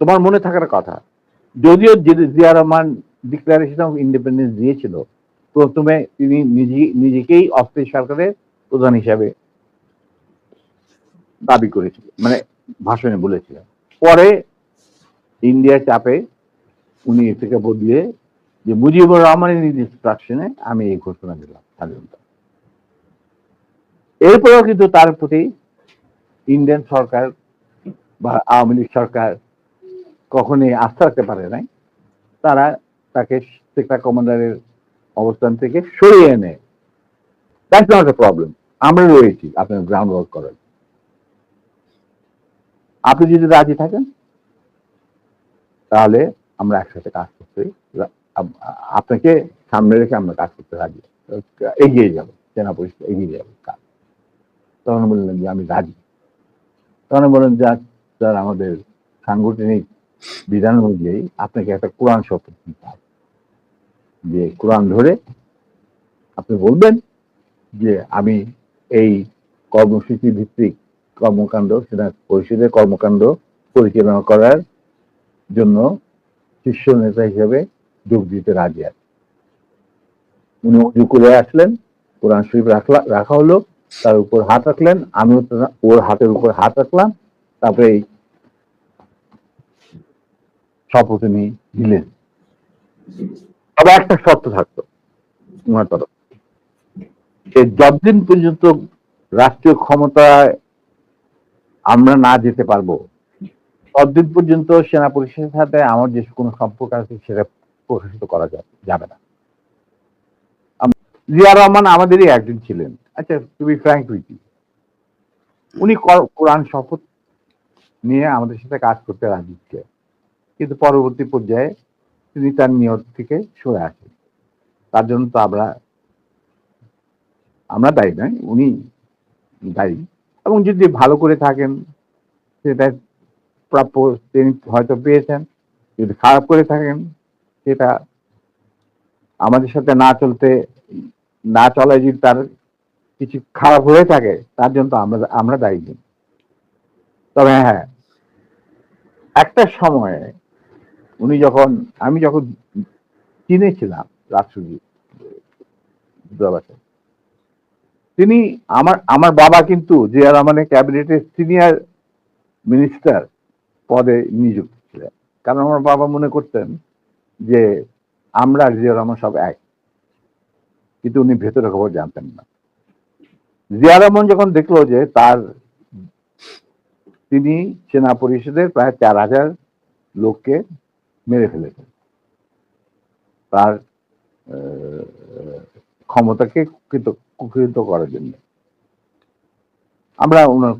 তোমার মনে থাকার কথা। যদিও Zia Rahman declaration of independence দিয়েছিল, প্রথমে তিনি নিজে, নিজেকেই অস্থায়ী সরকারের প্রধান হিসাবে দাবি করেছিল মানে ভাষণে বলেছিলেন। পরে ইন্ডিয়ার চাপে উনি থেকে বদলিয়ে যে মুজিবুর রহমানের ইনস্ট্রাকশনে আমি এই ঘোষণা দিলাম স্বাধীনতা। এরপরেও কিন্তু তার প্রতি ইন্ডিয়ান সরকার বা আওয়ামী লীগ সরকার কখনোই আস্থা রাখতে পারে নাই। তারা তাকে সেক্টর কমান্ডারের অবস্থান থেকে সরিয়ে এনে দ্যাটস নট এ প্রবলেম আমরা রয়েছি আপনার গ্রাউন্ড ওয়ার্ক করার আপনি যদি রাজি থাকেন, তাহলে আমরা একসাথে কাজ করতে, আপনাকে সামনে রেখে আমরা কাজ করতে রাজি। এগিয়ে যাব, সেনা পরিষদ এগিয়ে যাবে, কাজ। তখন বললেন যে আমি রাজি। তখন বললেন যে স্যার, আমাদের সাংগঠনিক বিধান অনুযায়ী আপনাকে একটা কোরআন শপথ নিতে হবে। যে কোরআন ধরে আপনি বলবেন যে আমি এই কর্মসূচি ভিত্তিক কর্মকাণ্ড সেনা পরিষদের কর্মকাণ্ড পরিচালনা করার জন্য শীর্ষ নেতা হিসেবে যোগ দিতে রাজি আছে। উনি উজু করে আসলেন, কোরআন শরীফ রাখলা, রাখা হলো, তার উপর হাত রাখলেন, আমিও ওর হাতের উপর হাত রাখলাম, তারপরে এই শপথ উনি দিলেন তবে একটা শর্ত থাকতো ওনার তরফ যে যতদিন পর্যন্ত রাষ্ট্রীয় ক্ষমতায় আমরা না যেতে পারব, ততদিন পর্যন্ত সেনা পরিষদের সাথে আমার যে কোনো সম্পর্ক আছে সেটা প্রকাশিত করা যাবে না। জিয়া রহমান আমাদেরই একজন ছিলেন। আচ্ছা তুমি ফ্র্যাঙ্ক উইথ উনি কর- কোরআন শপথ নিয়ে আমাদের সাথে কাজ করতে রাজি ছিলেন। কিন্তু পরবর্তী পর্যায়ে তিনি তার নিয়ত থেকে সরে আসেন। তার জন্য তো আমরা আমরা দায়ী নয়, উনি দায়ী। এবং যদি ভালো করে থাকেন, সেটা প্রাপ্য, তিনি হয়তো পেয়েছেন। যদি খারাপ করে থাকেন, সেটা আমাদের সাথে না চলতে, না চলায় যদি তার কিছু খারাপ হয়ে থাকে, তার জন্য তো আমরা আমরা দায়ী নই। তবে হ্যাঁ একটা সময়ে উনি যখন, আমি যখন চীনে ছিলাম দূতাবাসে তিনি আমার আমার বাবা কিন্তু জিয়া রহমানের ক্যাবিনেটের সিনিয়র মিনিস্টার পদে নিযুক্ত ছিলেন। কারণ আমার বাবা মনে করতেন যে, আমরা জিয়া রহমান সব এক। কিন্তু উনি ভেতরে খবর জানতেন না। জিয়া রহমান যখন দেখল যে তার, তিনি সেনা পরিষদের প্রায় চার হাজার লোককে মেরে ফেলেছেন তার ক্ষমতাকে কুকৃত- কুকৃত করার জন্য। আমরা ওনার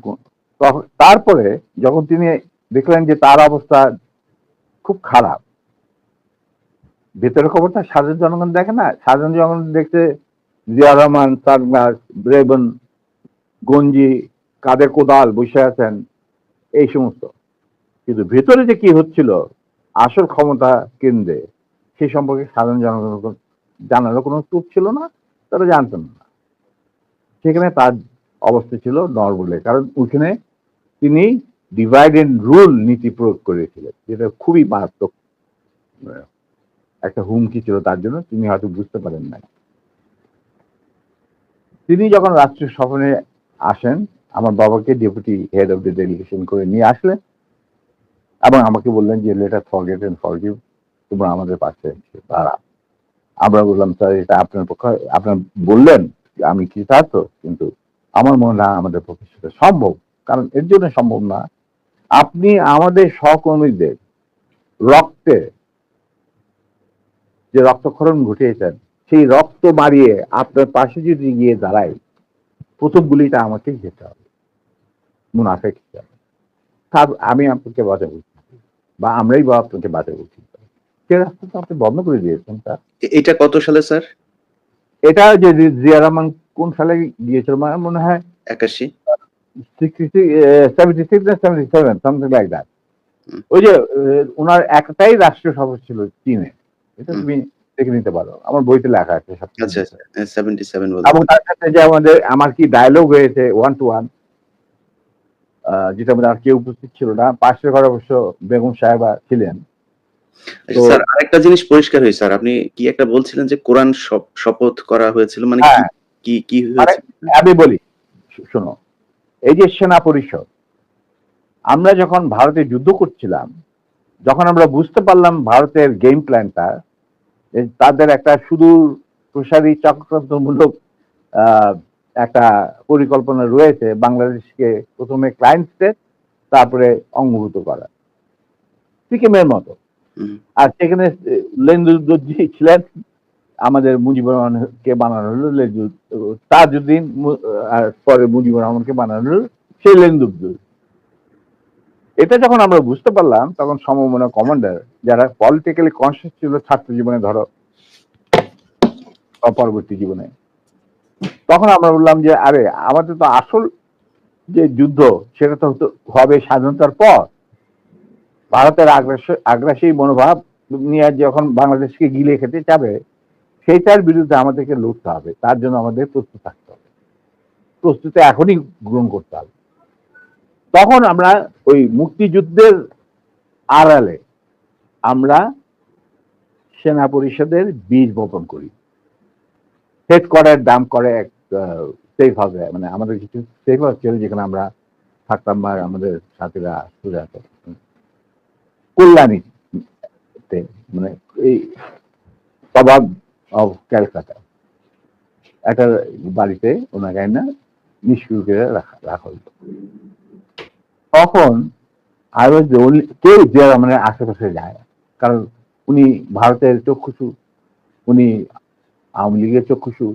তারপরে যখন তিনি দেখলেন যে তার অবস্থা খুব খারাপ, ভেতরের খবরটা সাধারণ জনগণ দেখে না। সাধারণ জনগণ দেখতে জিয়া রহমান সারমাস রেবন, গঞ্জি, কাদের কোদাল বসে আছেন, এই সমস্ত। কিন্তু ভেতরে যে কি হচ্ছিল আসল ক্ষমতা কেন্দ্রে, সেই সম্পর্কে সাধারণ জনগণ জানারও কোনো সুখ ছিল না, তারা জানতেন না। সেখানে তার অবস্থা ছিল নরবলে কারণ ওইখানে তিনি ডিভাইড এন্ড রুল নীতি প্রয়োগ করেছিলেন, যেটা খুবই মারাত্মক, একটা হুমকি ছিল তার জন্য, তিনি হয়তো বুঝতে পারেন নাই। তিনি যখন রাষ্ট্রীয় সফরে আসেন, আমার বাবাকে deputy head of the delegation করে নিয়ে আসলেন এবং আমাকে বললেন যে লেটার ফরগেট এন্ড ফরগিভ তোমরা আমাদের পাশে দাঁড়া আমরা বললাম স্যার এটা আপনার পক্ষে, আপনার বললেন আমি কি তো কিন্তু আমার মনে হয় আমাদের পক্ষে সেটা সম্ভব, কারণ এর জন্য সম্ভব না। আপনি আমাদের সহকর্মীদের রক্তে যে রক্তক্ষরণ ঘটিয়েছেন, সেই রক্ত মারিয়ে আপনার পাশে যদি গিয়ে দাঁড়াই, প্রথম গুলিটা আমাকেই যেতে হবে, মুনাফেক হিসাবে। তার, আমি আপনাকে বাঁচাবো বা আমরাই বা আপনাকে বাঁচাবো সে রাস্তা তো আপনি বন্ধ করে দিয়েছেন স্যার। এটা কত সালে স্যার? এটা যে জিয়া রহমান কোন সালে গিয়েছিল? আমার মনে হয় একাশি। সেভেন্টি সিক্স না seventy seven something like that ওই যে ওনার একটাই রাষ্ট্রীয় সভা ছিল চীনে। এটা তুমি দেখে নিতে পারো। আমার বইতে লেখা আছে আচ্ছা এবং তার সাথে যে আমাদের আমার কি ডায়লগ হয়েছে ওয়ান টু ওয়ান যেটা আমাদের আর কেউ উপস্থিত ছিল না। পাশের ঘরে অবশ্য বেগম সাহেবা ছিলেন। আচ্ছা, স্যার আরেকটা জিনিস পরিষ্কার হয়েছে স্যার। আপনি কি একটা বলছিলেন যে কোরআন শপথ করা হয়েছিল? মানে কি- হ্যাঁ। কি কি হয়েছে আমি বলি শোনো। এই যে সেনা পরিষদ আমরা যখন ভারতে যুদ্ধ করছিলাম যখন আমরা বুঝতে পারলাম ভারতের গেম প্ল্যানটা তাদের একটা সুদূর প্রসারী চক্রান্তমূলক আহ, একটা পরিকল্পনা রয়েছে বাংলাদেশকে প্রথমে ক্লায়েন্ট স্টেট তারপরে অঙ্গভূত করা। সিকিমের মতো। আর সেখানে লেন্দুদ্দি ছিলেন আমাদের মুজিবুর রহমানকে বানানো হলো তাজউদ্দিন মু- আর পরে মুজিবুর রহমানকে বানানো হলো সেই লেন্দুদ্দুর এটা যখন আমরা বুঝতে পারলাম তখন সমমনা কমান্ডার যারা পলিটিক্যালি কনসিয়াস ছিল ছাত্র জীবনে ধরো পরবর্তী জীবনে তখন আমরা বললাম যে, আরে, আমাদের তো আসল যে যুদ্ধ, সেটা তো হবে স্বাধীনতার পর। ভারতের আগ্রাস- আগ্রাসী মনোভাব নিয়ে যখন বাংলাদেশকে গিলে খেতে যাবে সেইটার বিরুদ্ধে আমাদেরকে লড়তে হবে। তার জন্য আমাদের প্রস্তুত থাকতে হবে। প্রস্তুতি এখনই গ্রহণ করতে হবে। তখন আমরা ওই মুক্তিযুদ্ধের আড়ালে আমরা সেনা পরিষদের বীজ বপন করি। সেট করার দাম করে এক সেফ হাউসে মানে আমাদের কিছু সেফ হাউস ছিল যেখানে আমরা থাকতাম বা আমাদের সাথীরা সুরে কল্যাণীতে মানে এই প্রভাব অফ ক্যালকাটা একটা বাড়িতে ওনাকে না নিষ্ক্রিয় করে রাখা হতো তখন আই ওয়াজ কেউ যে মানে আশেপাশে যায়, কারণ উনি ভারতের চক্ষুষু উনি আওয়ামী লীগের চক্ষুষু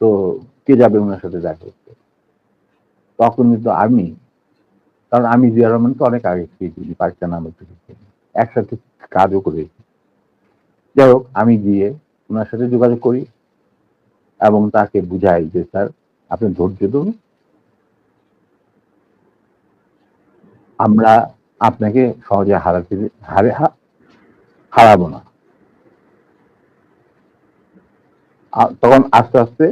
তো কে যাবে ওনার সাথে দেখা করতে? তখন কিন্তু আমি কারণ আমি জিয়া রহমানকে অনেক আগে খেয়েছি পাকিস্তান আমল একসাথে কাজও করেছি। যাই হোক, আমি গিয়ে ওনার সাথে যোগাযোগ করি এবং তাকে বুঝাই যে, স্যার, আপনি ধৈর্য ধরুন। আমরা আপনাকে সহজে হারাতে, হারে, হারাবো না। তখন আস্তে আস্তে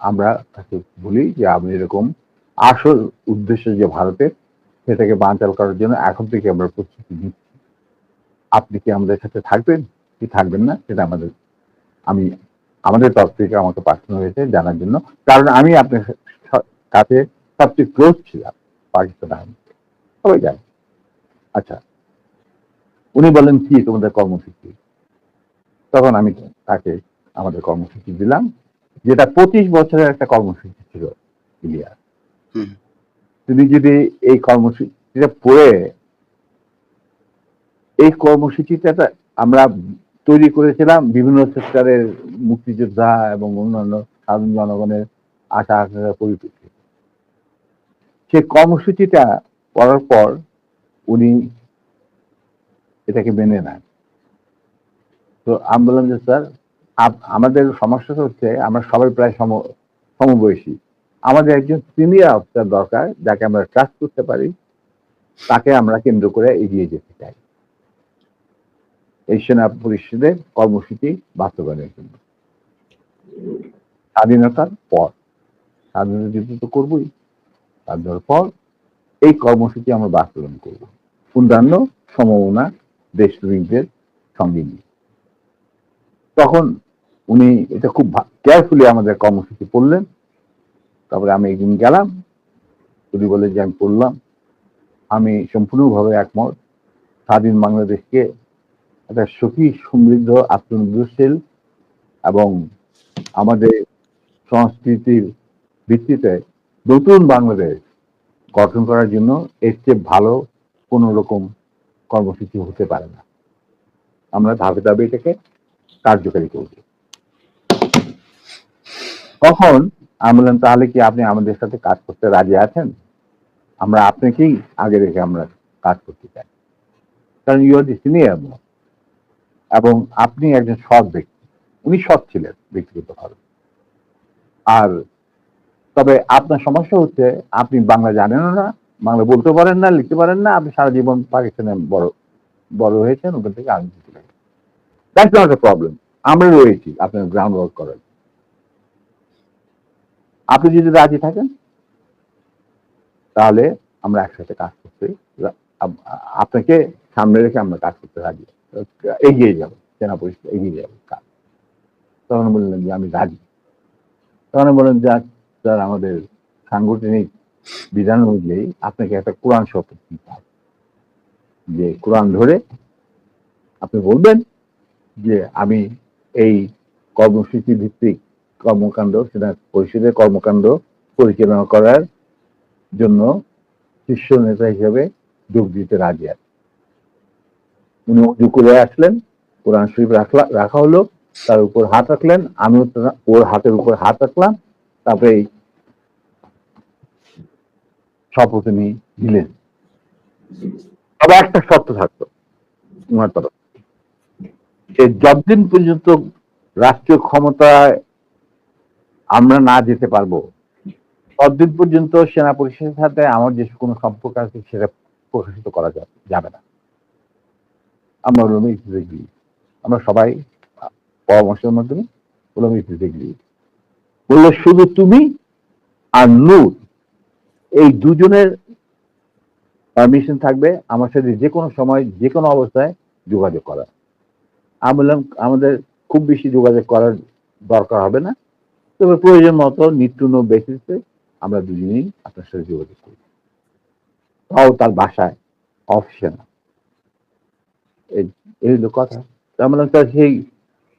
আমরা তাকে বলি যে আপনি এরকম আসল উদ্দেশ্য যে ভারতের, সেটাকে বানচাল করার জন্য এখন থেকে আমরা প্রস্তুতি নিচ্ছি। আপনি কি আমাদের সাথে থাকবেন? কি থাকবেন না? সেটা আমাদের, আমি, আমাদের তরফ থেকে আমাকে পাঠানো হয়েছে জানার জন্য। কারণ আমি আপনার কাছে সবচেয়ে ক্লোজ ছিলাম, পাকিস্তান আর্মি। সবাই জানে। আচ্ছা উনি বলেন, কি তোমাদের কর্মসূচি? তখন আমি তাকে আমাদের কর্মসূচি দিলাম যেটা পঁচিশ বছরের একটা কর্মসূচি ছিল ইলিয়া। তুমি যদি এই কর্মসূচিটা পড়ে এই কর্মসূচিটা আমরা তৈরি করেছিলাম বিভিন্ন সেক্টরের মুক্তিযোদ্ধা এবং অন্যান্য সাধারণ জনগণের আশা আকাঙ্ক্ষার পরিপ্রেক্ষিতে। সেই কর্মসূচিটা পড়ার পর উনি এটাকে মেনে নেন। তো আমি বললাম যে স্যার আমাদের সমস্যাটা হচ্ছে আমরা সবাই প্রায় সম, সমবয়সী। আমাদের একজন সিনিয়র অফিসার দরকার, যাকে আমরা ট্রাস্ট করতে পারি, তাকে আমরা কেন্দ্র করে এগিয়ে যেতে চাই। এই সেনা পরিষদের কর্মসূচি বাস্তবায়নের জন্য। স্বাধীনতার পর, স্বাধীনতা যুদ্ধ তো করবোই, স্বাধীনতার পর এই কর্মসূচি আমরা বাস্তবায়ন করব। অন্যান্য সম্ভাবনা দেশপ্রেমিকদের সঙ্গে নিয়ে। তখন উনি এটা খুব কেয়ারফুলি আমাদের কর্মসূচি পড়লেন। তারপরে আমি একদিন গেলাম, উনি বলে যে, আমি পড়লাম। আমি সম্পূর্ণভাবে একমত। স্বাধীন বাংলাদেশকে একটা সুখী সমৃদ্ধ, আত্মনির্ভরশীল এবং আমাদের সংস্কৃতির ভিত্তিতে নতুন বাংলাদেশ গঠন করার জন্য এর চেয়ে ভালো কোনো রকম কর্মসূচি হতে পারে না। আমরা ধাপে ধাপে এটাকে কার্যকারী করব। তখন আমি বললাম তাহলে কি আপনি আমাদের সাথে কাজ করতে রাজি আছেন? আমরা আপনাকেই আগে রেখে আমরা কাজ করতে চাই। কারণ ইউ আর দি সিনিয়র এবং আপনি একজন সৎ ব্যক্তি। উনি সৎ ছিলেন ব্যক্তিগতভাবে। আর তবে আপনার সমস্যা হচ্ছে, আপনি বাংলা জানেনও না, বাংলা বলতে পারেন না, লিখতে পারেন না, আপনি সারা জীবন পাকিস্তানে বড় বড় হয়েছেন, ওখান থেকে আমি দ্যাটস নট এ প্রবলেম আমরা রয়েছি, আপনার গ্রাউন্ড ওয়ার্ক করার। আপনি যদি রাজি থাকেন, তাহলে আমরা একসাথে কাজ করতে আপনাকে সামনে রেখে আমরা কাজ করতে রাজি। এগিয়ে যাব, সেনা পরিষদ এগিয়ে যাব কাজ। তখন বললেন যে আমি রাজি। তখন বললেন যে, স্যার, আমাদের সাংগঠনিক বিধান অনুযায়ী আপনাকে একটা কোরআন শপথ দিতে হবে। যে কোরআন ধরে আপনি বলবেন যে, আমি এই কর্মসূচি ভিত্তিক কর্মকাণ্ড সেটা পরিষদের কর্মকাণ্ড পরিচালনা করার জন্য শীর্ষ নেতা হিসেবে যোগ দিতে রাজি আছে উনি উজু করে আসলেন, কোরআন শরীফ রাখলা, রাখা হলো, তার উপর হাত রাখলেন, আমিও ওর হাতের উপর হাত রাখলাম, তারপরে শপথ উনি দিলেন। তবে একটা শর্ত থাকতো ওনার তরফ যে যতদিন পর্যন্ত রাষ্ট্রীয় ক্ষমতায় আমরা না যেতে পারব। ততদিন পর্যন্ত সেনা পরিষদের সাথে আমার যে কোনো সম্পর্ক আছে, সেটা প্রকাশিত করা যাবে না। আমরা বললাম ইট আমরা সবাই পরামর্শের মাধ্যমে বললাম ইট বলল, শুধু তুমি আর নূর, এই দুজনের পারমিশন থাকবে আমার সাথে যে কোনো সময়, যে কোনো অবস্থায় যোগাযোগ করা আমি বললাম, আমাদের খুব বেশি যোগাযোগ করার দরকার হবে না। তবে প্রয়োজন মতো নিত্য নো বেসিসে আমরা দুজনেই আপনার সাথে যোগাযোগ করি। তাও তার বাসায়, অফিসে না। এই হলো কথা। তার মানে তার সেই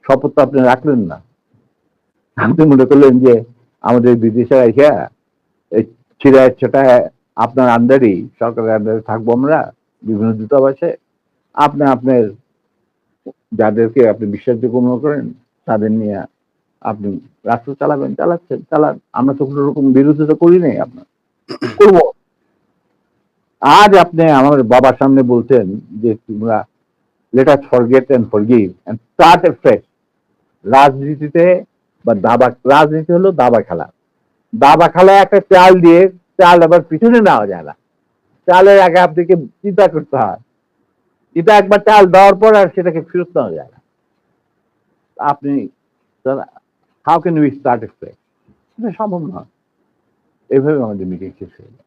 শপথ আপনি রাখলেন না। আপনি মনে করলেন যে আমাদের বিদেশে এসে এই ছিড়ায় ছেটায় আপনার আন্ডারই সরকারের আন্ডারে থাকব আমরা, বিভিন্ন দূতাবাসে। আপনি আপনার যাদেরকে আপনি বিশ্বাসযোগ্য মনে করেন, তাদের নিয়ে আপনি রাষ্ট্র চালাবেন, চালাচ্ছেন, চালান। আমরা তো কোনো রকম বিরোধিতা করি নাই আপনার। করব। আজ আপনি আমার বাবার সামনে বলছেন যে তোমরা let us forget and forgive and start afresh রাজনীতিতে বা দাবা, রাজনীতি হলো দাবা খেলা। দাবা খেলায় একটা চাল দিয়ে চাল আবার পিছনে নেওয়া যায় না। চালের আগে আপনাকে চিন্তা করতে হয়। এটা একবার চাল দেওয়ার পর আর সেটাকে ফেরত নেওয়া যায় না। আপনি how can we start afresh এটা সম্ভব নয়। এভাবে আমাদের মিটিং শেষ হয়ে যায়।